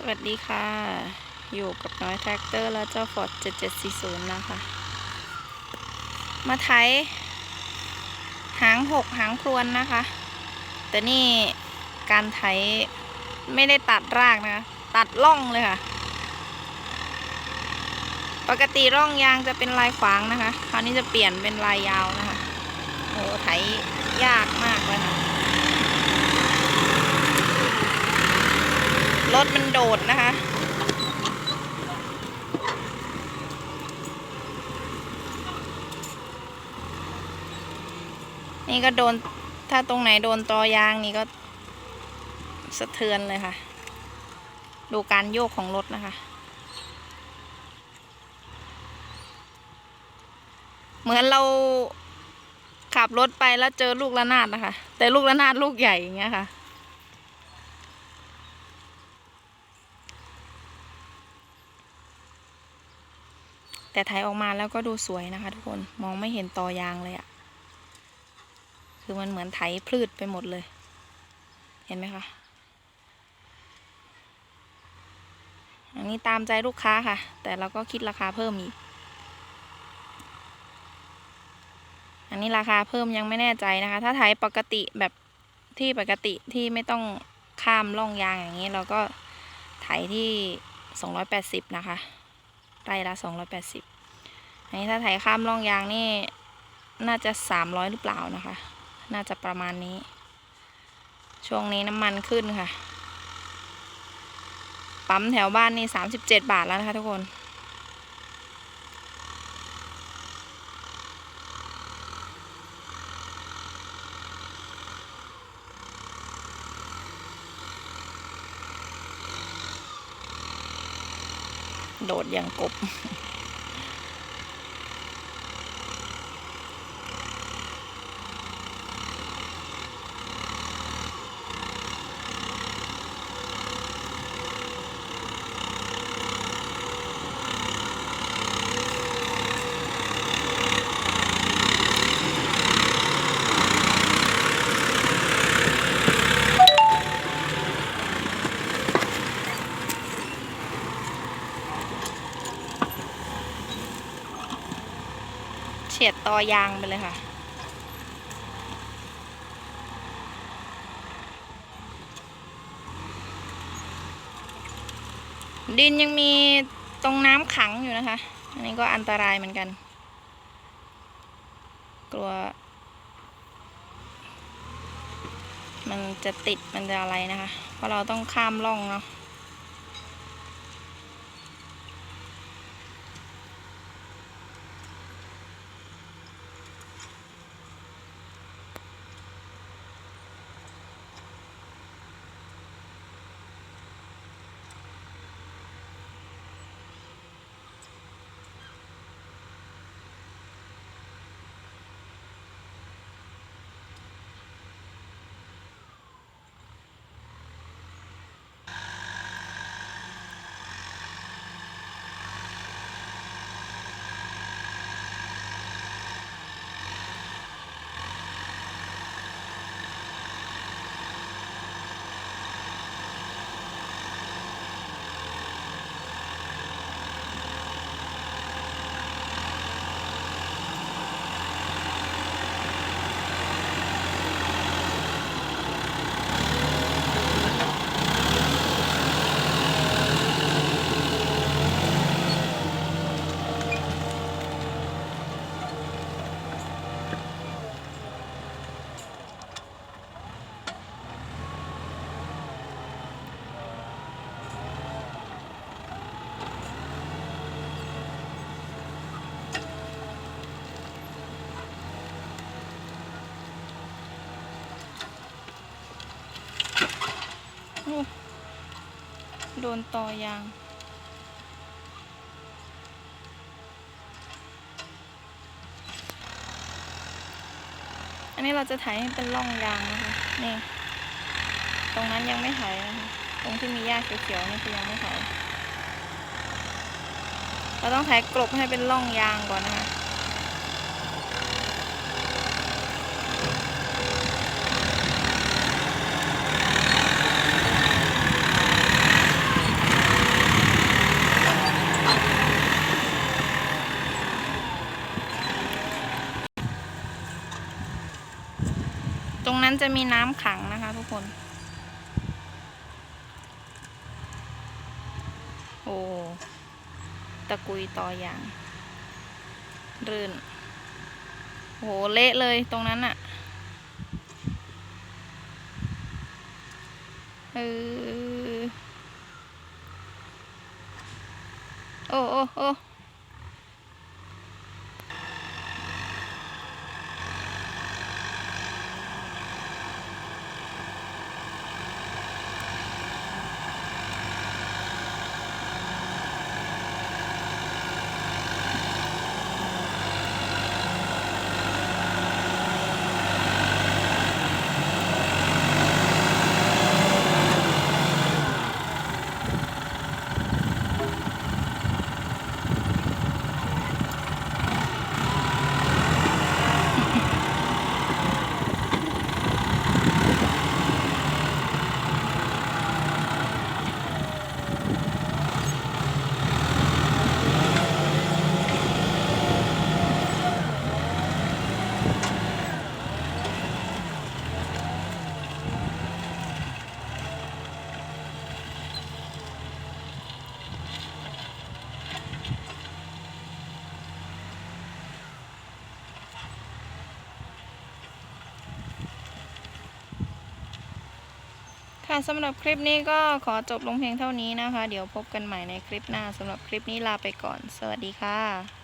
สวัสดีค่ะ อยู่กับน้อยแท็กเตอร์และเจ้าฟอร์ด7740นะคะ มาไถหางหกหางพรวนนะคะ แต่นี่การไถไม่ได้ตัดรากนะคะ ตัดล่องเลยค่ะ ปกติร่องยางจะเป็นลายขวางนะคะ คราวนี้จะเปลี่ยนเป็นลายยาวนะคะโหไถยากมากเลยค่ะ รถมันโดนะคะ นี่ก็โดนถ้าตรงไหนโดนตอยางนี่ก็สะเทือนเลยค่ะ ดูการโยกของรถนะคะ เหมือนเราขับรถไปแล้วเจอลูกระนาดนะคะ แต่ลูกระนาดลูกใหญ่อย่างเงี้ยค่ะ แต่ถ่ายออกมาแล้วก็ดูสวยนะคะทุกคนมองไม่เห็นตอยางเลยอะคือมันเหมือนไถพืชไปหมดเลย เห็นไหมคะอันนี้ตามใจลูกค้าค่ะ แต่เราก็คิดราคาเพิ่มอีก อันนี้ราคาเพิ่มยังไม่แน่ใจนะคะ ถ้าไถปกติแบบที่ปกติที่ไม่ต้องข้ามร่องยางอย่างนี้ เราก็ไถที่ 280 นะคะ ไร่ละ280อันนี้ถ้าไถข้ามร่องยางนี่น่าจะ300หรือเปล่านะคะ น่าจะประมาณนี้ ช่วงนี้น้ำมันขึ้นค่ะ ปั๊มแถวบ้านนี่37บาทแล้วนะคะทุกคน โดดอย่างกบ เฉียดตอยางไปเลยค่ะ ดินยังมีตรงน้ำขังอยู่นะคะ อันนี้ก็อันตรายเหมือนกัน กลัว มันจะติดมันจะอะไรนะคะ เพราะเราต้องข้ามร่องเนาะ อู้ โดนต่อยาง อันนี้เราจะไถให้เป็นร่องยางนะคะ นี่ ตรงนั้นยังไม่ไถนะคะ ตรงที่มีหญ้าเขียวๆนี่คือยังไม่ไถเราต้องไถกลบให้เป็นร่องยางก่อนนะคะ ตรงนั้นจะมีน้ำขังนะคะทุกคน โอ้ ตะกุยต่ออย่างรื่น โห เละเลยตรงนั้นอะเออ โอ้โอ้โอ้ ค่ะสำหรับคลิปนี้ก็ขอจบลงเพียงเท่านี้นะคะ เดี๋ยวพบกันใหม่ในคลิปหน้าสำหรับคลิปนี้ลาไปก่อน สวัสดีค่ะ